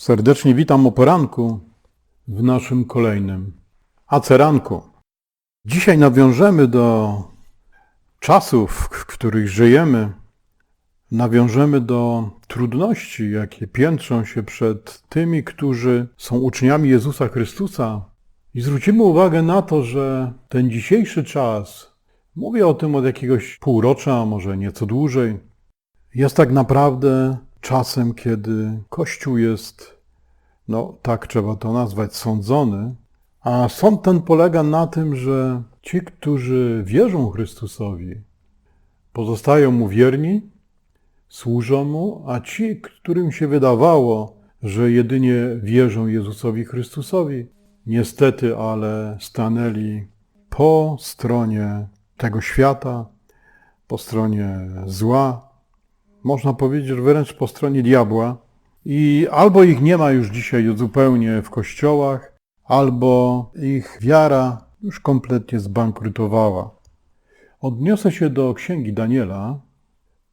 Serdecznie witam o poranku w naszym kolejnym aceranku. Dzisiaj nawiążemy do czasów, w których żyjemy. Nawiążemy do trudności, jakie piętrzą się przed tymi, którzy są uczniami Jezusa Chrystusa. I zwrócimy uwagę na to, że ten dzisiejszy czas, mówię o tym od jakiegoś półrocza, może nieco dłużej, jest tak naprawdę czasem, kiedy Kościół jest, no tak trzeba to nazwać, sądzony, a sąd ten polega na tym, że ci, którzy wierzą Chrystusowi, pozostają mu wierni, służą mu, a ci, którym się wydawało, że jedynie wierzą Jezusowi Chrystusowi, niestety, ale stanęli po stronie tego świata, po stronie zła, można powiedzieć, że wręcz po stronie diabła. I albo ich nie ma już dzisiaj zupełnie w kościołach, albo ich wiara już kompletnie zbankrutowała. Odniosę się do księgi Daniela.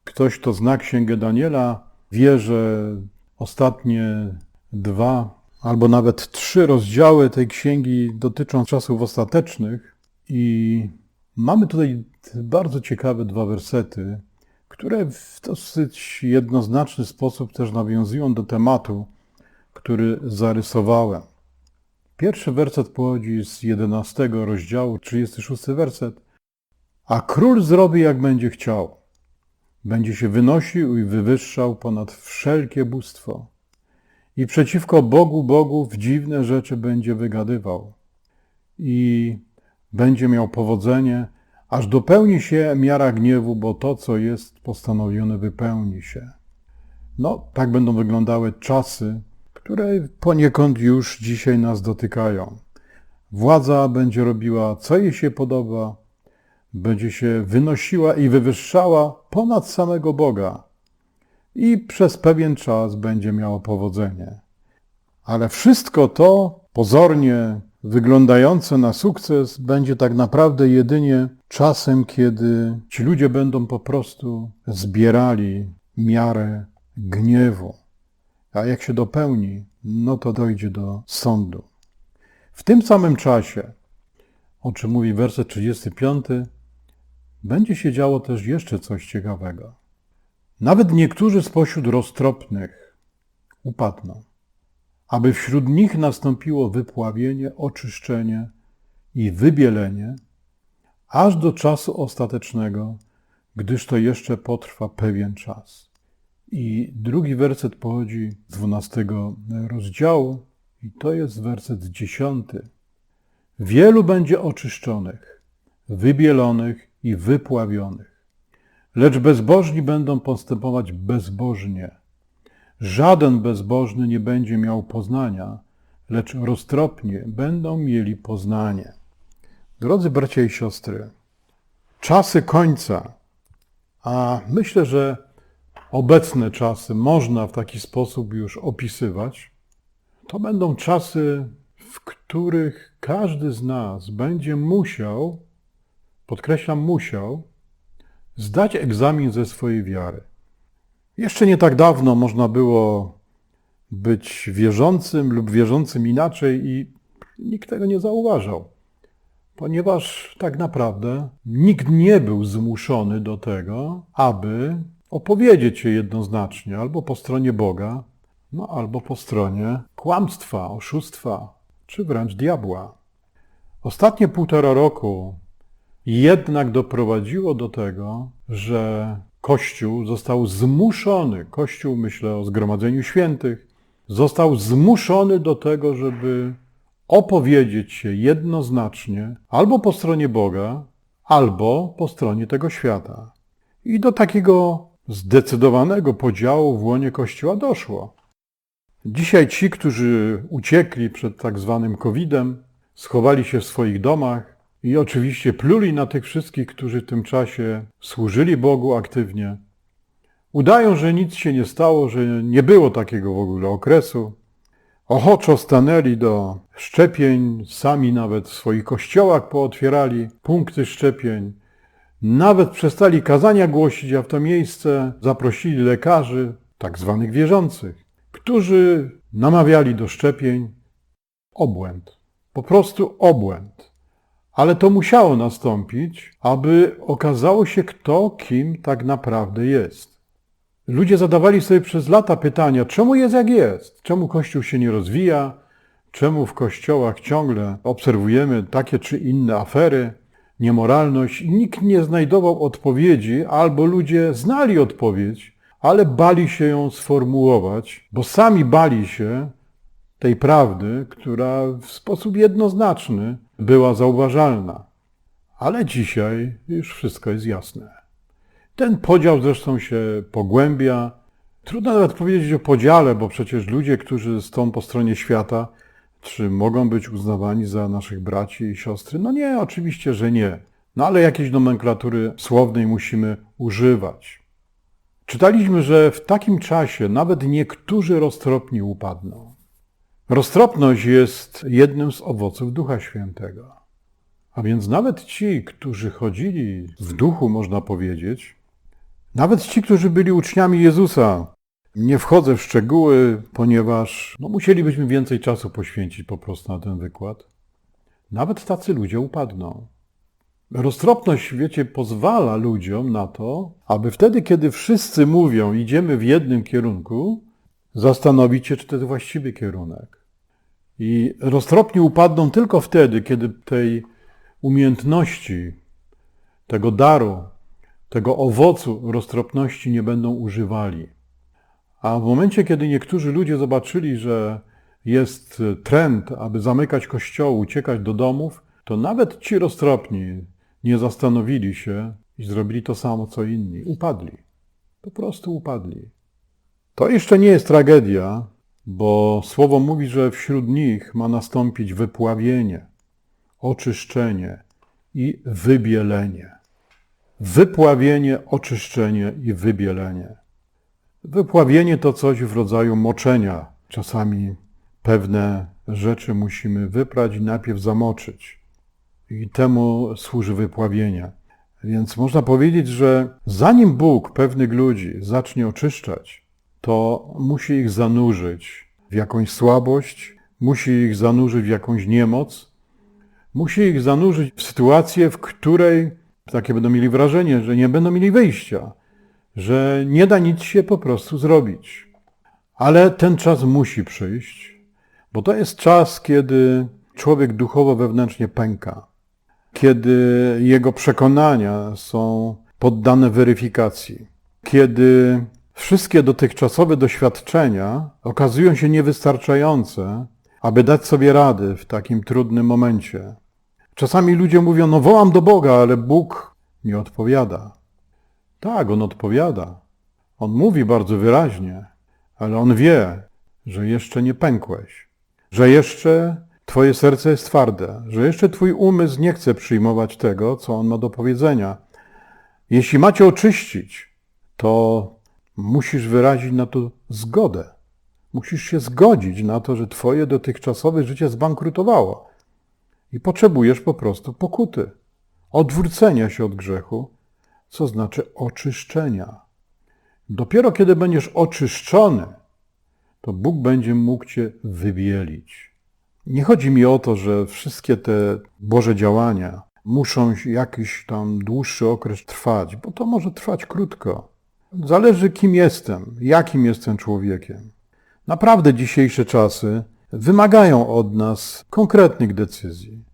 Ktoś, kto zna księgę Daniela, wie, że ostatnie dwa albo nawet trzy rozdziały tej księgi dotyczą czasów ostatecznych i mamy tutaj bardzo ciekawe dwa wersety, które w dosyć jednoznaczny sposób też nawiązują do tematu, który zarysowałem. Pierwszy werset pochodzi z 11 rozdziału, 36 werset. A król zrobi, jak będzie chciał. Będzie się wynosił i wywyższał ponad wszelkie bóstwo. I przeciwko Bogu Bogów dziwne rzeczy będzie wygadywał. I będzie miał powodzenie, aż dopełni się miara gniewu, bo to, co jest postanowione, wypełni się. No, tak będą wyglądały czasy, które poniekąd już dzisiaj nas dotykają. Władza będzie robiła, co jej się podoba, będzie się wynosiła i wywyższała ponad samego Boga i przez pewien czas będzie miała powodzenie. Ale wszystko to pozornie wyglądające na sukces będzie tak naprawdę jedynie czasem, kiedy ci ludzie będą po prostu zbierali miarę gniewu. A jak się dopełni, no to dojdzie do sądu. W tym samym czasie, o czym mówi werset 35, będzie się działo też jeszcze coś ciekawego. Nawet niektórzy spośród roztropnych upadną aby wśród nich nastąpiło wypławienie, oczyszczenie i wybielenie, aż do czasu ostatecznego, gdyż to jeszcze potrwa pewien czas. I drugi werset pochodzi z 12 rozdziału, i to jest werset dziesiąty. Wielu będzie oczyszczonych, wybielonych i wypławionych, lecz bezbożni będą postępować bezbożnie Żaden bezbożny nie będzie miał poznania, lecz roztropnie będą mieli poznanie. Drodzy bracia i siostry, czasy końca, a myślę, że obecne czasy można w taki sposób już opisywać, to będą czasy, w których każdy z nas będzie musiał, podkreślam musiał, zdać egzamin ze swojej wiary. Jeszcze nie tak dawno można było być wierzącym lub wierzącym inaczej i nikt tego nie zauważał, ponieważ tak naprawdę nikt nie był zmuszony do tego, aby opowiedzieć się jednoznacznie albo po stronie Boga, no albo po stronie kłamstwa, oszustwa, czy wręcz diabła. Ostatnie półtora roku jednak doprowadziło do tego, że Kościół został zmuszony, Kościół, myślę o Zgromadzeniu Świętych, został zmuszony do tego, żeby opowiedzieć się jednoznacznie albo po stronie Boga, albo po stronie tego świata. I do takiego zdecydowanego podziału w łonie Kościoła doszło. Dzisiaj ci, którzy uciekli przed tak zwanym COVID-em, schowali się w swoich domach, i oczywiście pluli na tych wszystkich, którzy w tym czasie służyli Bogu aktywnie. Udają, że nic się nie stało, że nie było takiego w ogóle okresu. Ochoczo stanęli do szczepień, sami nawet w swoich kościołach pootwierali punkty szczepień. Nawet przestali kazania głosić, a w to miejsce zaprosili lekarzy, tak zwanych wierzących, którzy namawiali do szczepień. Obłęd. Po prostu obłęd. Ale to musiało nastąpić, aby okazało się, kto kim tak naprawdę jest. Ludzie zadawali sobie przez lata pytania, czemu jest jak jest? Czemu Kościół się nie rozwija? Czemu w kościołach ciągle obserwujemy takie czy inne afery, niemoralność? Nikt nie znajdował odpowiedzi, albo ludzie znali odpowiedź, ale bali się ją sformułować, bo sami bali się tej prawdy, która w sposób jednoznaczny była zauważalna. Ale dzisiaj już wszystko jest jasne. Ten podział zresztą się pogłębia. Trudno nawet powiedzieć o podziale, bo przecież ludzie, którzy stoją po stronie świata, czy mogą być uznawani za naszych braci i siostry? No nie, oczywiście, że nie. No ale jakiejś nomenklatury słownej musimy używać. Czytaliśmy, że w takim czasie nawet niektórzy roztropni upadną. Roztropność jest jednym z owoców Ducha Świętego. A więc nawet ci, którzy chodzili w duchu, można powiedzieć, nawet ci, którzy byli uczniami Jezusa, nie wchodzę w szczegóły, ponieważ no, musielibyśmy więcej czasu poświęcić po prostu na ten wykład. Nawet tacy ludzie upadną. Roztropność, wiecie, pozwala ludziom na to, aby wtedy, kiedy wszyscy mówią, idziemy w jednym kierunku, zastanowić się, czy to jest właściwy kierunek. I roztropni upadną tylko wtedy, kiedy tej umiejętności, tego daru, tego owocu roztropności nie będą używali. A w momencie, kiedy niektórzy ludzie zobaczyli, że jest trend, aby zamykać kościoły, uciekać do domów, to nawet ci roztropni nie zastanowili się i zrobili to samo co inni. Upadli. Po prostu upadli. To jeszcze nie jest tragedia, bo słowo mówi, że wśród nich ma nastąpić wypławienie, oczyszczenie i wybielenie. Wypławienie, oczyszczenie i wybielenie. Wypławienie to coś w rodzaju moczenia. Czasami pewne rzeczy musimy wyprać i najpierw zamoczyć. I temu służy wypławienie. Więc można powiedzieć, że zanim Bóg pewnych ludzi zacznie oczyszczać, to musi ich zanurzyć w jakąś słabość, musi ich zanurzyć w jakąś niemoc, musi ich zanurzyć w sytuację, w której takie będą mieli wrażenie, że nie będą mieli wyjścia, że nie da nic się po prostu zrobić. Ale ten czas musi przyjść, bo to jest czas, kiedy człowiek duchowo wewnętrznie pęka, kiedy jego przekonania są poddane weryfikacji, kiedy wszystkie dotychczasowe doświadczenia okazują się niewystarczające, aby dać sobie rady w takim trudnym momencie. Czasami ludzie mówią, no wołam do Boga, ale Bóg nie odpowiada. Tak, on odpowiada. On mówi bardzo wyraźnie, ale on wie, że jeszcze nie pękłeś, że jeszcze twoje serce jest twarde, że jeszcze twój umysł nie chce przyjmować tego, co on ma do powiedzenia. Jeśli macie oczyścić, to musisz wyrazić na to zgodę. Musisz się zgodzić na to, że twoje dotychczasowe życie zbankrutowało i potrzebujesz po prostu pokuty, odwrócenia się od grzechu co znaczy oczyszczenia. Dopiero kiedy będziesz oczyszczony, to Bóg będzie mógł cię wybielić. Nie chodzi mi o to, że wszystkie te Boże działania muszą jakiś tam dłuższy okres trwać, bo to może trwać krótko. Zależy kim jestem, jakim jestem człowiekiem. Naprawdę dzisiejsze czasy wymagają od nas konkretnych decyzji.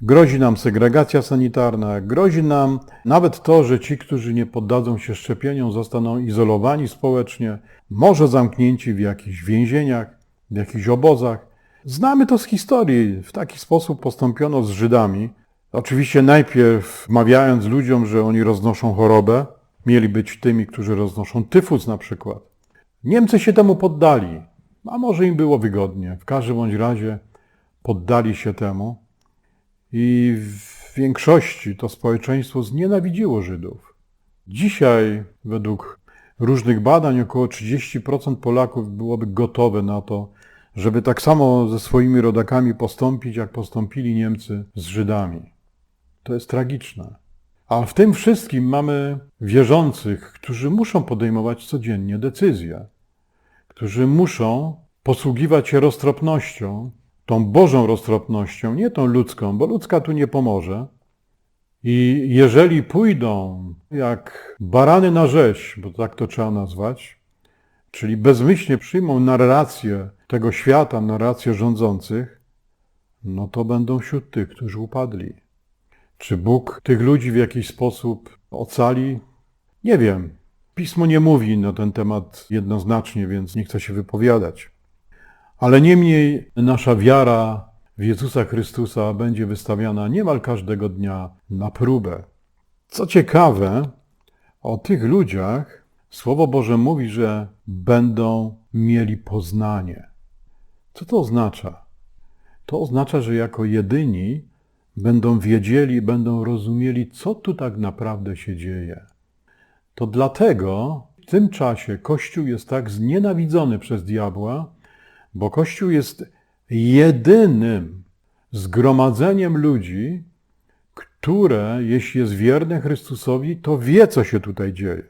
Grozi nam segregacja sanitarna, grozi nam nawet to, że ci, którzy nie poddadzą się szczepieniom, zostaną izolowani społecznie, może zamknięci w jakichś więzieniach, w jakichś obozach. Znamy to z historii. W taki sposób postąpiono z Żydami. Oczywiście najpierw mawiając ludziom, że oni roznoszą chorobę, mieli być tymi, którzy roznoszą tyfus na przykład. Niemcy się temu poddali, a może im było wygodnie. W każdym bądź razie poddali się temu. I w większości to społeczeństwo znienawidziło Żydów. Dzisiaj, według różnych badań, około 30% Polaków byłoby gotowe na to, żeby tak samo ze swoimi rodakami postąpić, jak postąpili Niemcy z Żydami. To jest tragiczne. A w tym wszystkim mamy wierzących, którzy muszą podejmować codziennie decyzje, którzy muszą posługiwać się roztropnością, tą Bożą roztropnością, nie tą ludzką, bo ludzka tu nie pomoże. I jeżeli pójdą jak barany na rzeź, bo tak to trzeba nazwać, czyli bezmyślnie przyjmą narrację tego świata, narrację rządzących, no to będą wśród tych, którzy upadli. Czy Bóg tych ludzi w jakiś sposób ocali? Nie wiem. Pismo nie mówi na ten temat jednoznacznie, więc nie chcę się wypowiadać. Ale niemniej nasza wiara w Jezusa Chrystusa będzie wystawiana niemal każdego dnia na próbę. Co ciekawe, o tych ludziach Słowo Boże mówi, że będą mieli poznanie. Co to oznacza? To oznacza, że jako jedyni będą wiedzieli, będą rozumieli, co tu tak naprawdę się dzieje. To dlatego w tym czasie Kościół jest tak znienawidzony przez diabła, bo Kościół jest jedynym zgromadzeniem ludzi, które, jeśli jest wierne Chrystusowi, to wie, co się tutaj dzieje.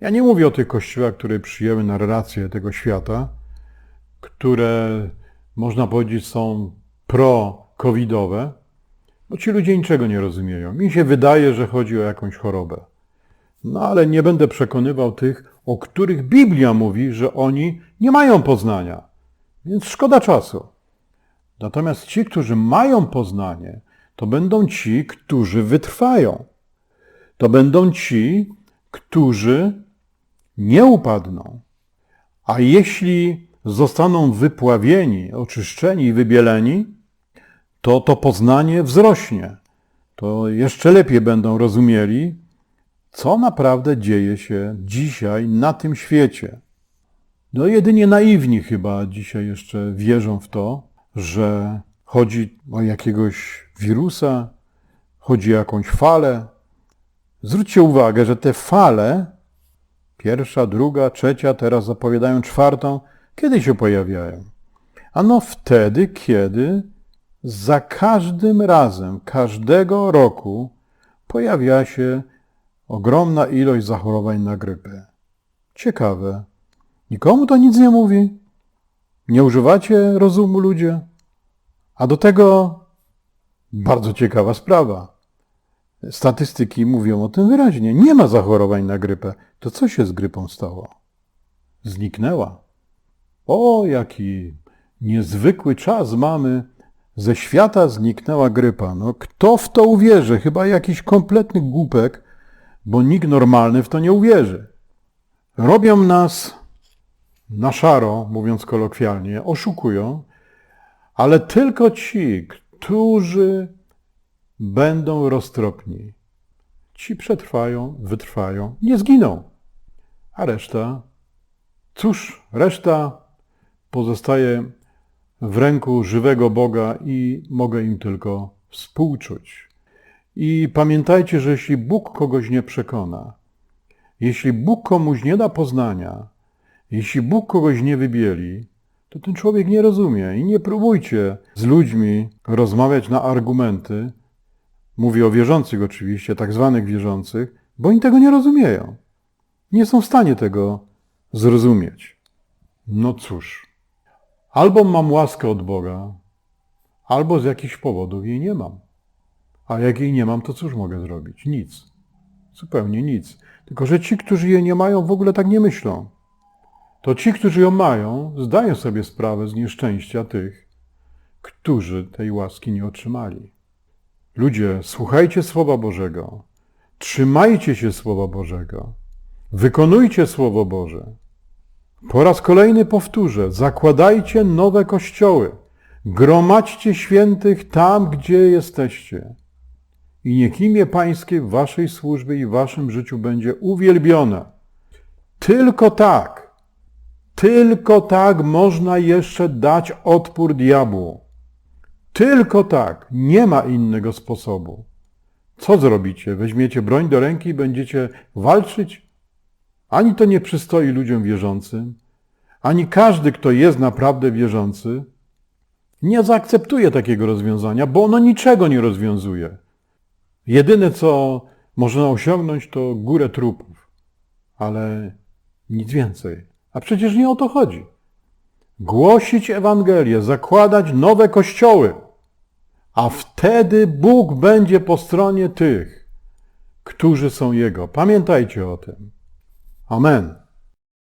Ja nie mówię o tych kościołach, które przyjęły narrację tego świata, które można powiedzieć są pro-covidowe, bo ci ludzie niczego nie rozumieją. Mi się wydaje, że chodzi o jakąś chorobę. No ale nie będę przekonywał tych, o których Biblia mówi, że oni nie mają poznania. Więc szkoda czasu. Natomiast ci, którzy mają poznanie, to będą ci, którzy wytrwają. To będą ci, którzy nie upadną. A jeśli zostaną wypławieni, oczyszczeni i wybieleni, to to poznanie wzrośnie. To jeszcze lepiej będą rozumieli, co naprawdę dzieje się dzisiaj na tym świecie. No jedynie naiwni chyba dzisiaj jeszcze wierzą w to, że chodzi o jakiegoś wirusa, chodzi o jakąś falę. Zwróćcie uwagę, że te fale, pierwsza, druga, trzecia, teraz zapowiadają czwartą, kiedy się pojawiają? Ano wtedy, kiedy za każdym razem, każdego roku pojawia się ogromna ilość zachorowań na grypę. Ciekawe. Nikomu to nic nie mówi. Nie używacie rozumu ludzie? A do tego bardzo ciekawa sprawa. Statystyki mówią o tym wyraźnie. Nie ma zachorowań na grypę. To co się z grypą stało? Zniknęła. O, jaki niezwykły czas mamy. Ze świata zniknęła grypa. No, kto w to uwierzy? Chyba jakiś kompletny głupek, bo nikt normalny w to nie uwierzy. Robią nas na szaro, mówiąc kolokwialnie, oszukują, ale tylko ci, którzy będą roztropni, ci przetrwają, wytrwają, nie zginą. A reszta, cóż, reszta pozostaje w ręku żywego Boga i mogę im tylko współczuć. I pamiętajcie, że jeśli Bóg kogoś nie przekona, jeśli Bóg komuś nie da poznania, jeśli Bóg kogoś nie wybieli, to ten człowiek nie rozumie. I nie próbujcie z ludźmi rozmawiać na argumenty. Mówię o wierzących oczywiście, tak zwanych wierzących, bo oni tego nie rozumieją. Nie są w stanie tego zrozumieć. No cóż, albo mam łaskę od Boga, albo z jakichś powodów jej nie mam. A jak jej nie mam, to cóż mogę zrobić? Nic. Zupełnie nic. Tylko, że ci, którzy jej nie mają, w ogóle tak nie myślą to ci, którzy ją mają, zdają sobie sprawę z nieszczęścia tych, którzy tej łaski nie otrzymali. Ludzie, słuchajcie Słowa Bożego, trzymajcie się Słowa Bożego, wykonujcie Słowo Boże. Po raz kolejny powtórzę, zakładajcie nowe kościoły, gromadźcie świętych tam, gdzie jesteście. I niech imię Pańskie w waszej służbie i w waszym życiu będzie uwielbione. Tylko tak tylko tak można jeszcze dać odpór diabłu. Tylko tak. Nie ma innego sposobu. Co zrobicie? Weźmiecie broń do ręki i będziecie walczyć? Ani to nie przystoi ludziom wierzącym, ani każdy, kto jest naprawdę wierzący, nie zaakceptuje takiego rozwiązania, bo ono niczego nie rozwiązuje. Jedyne, co można osiągnąć, to górę trupów, ale nic więcej. A przecież nie o to chodzi. głosić Ewangelię, zakładać nowe kościoły, a wtedy Bóg będzie po stronie tych, którzy są Jego. Pamiętajcie o tym. Amen.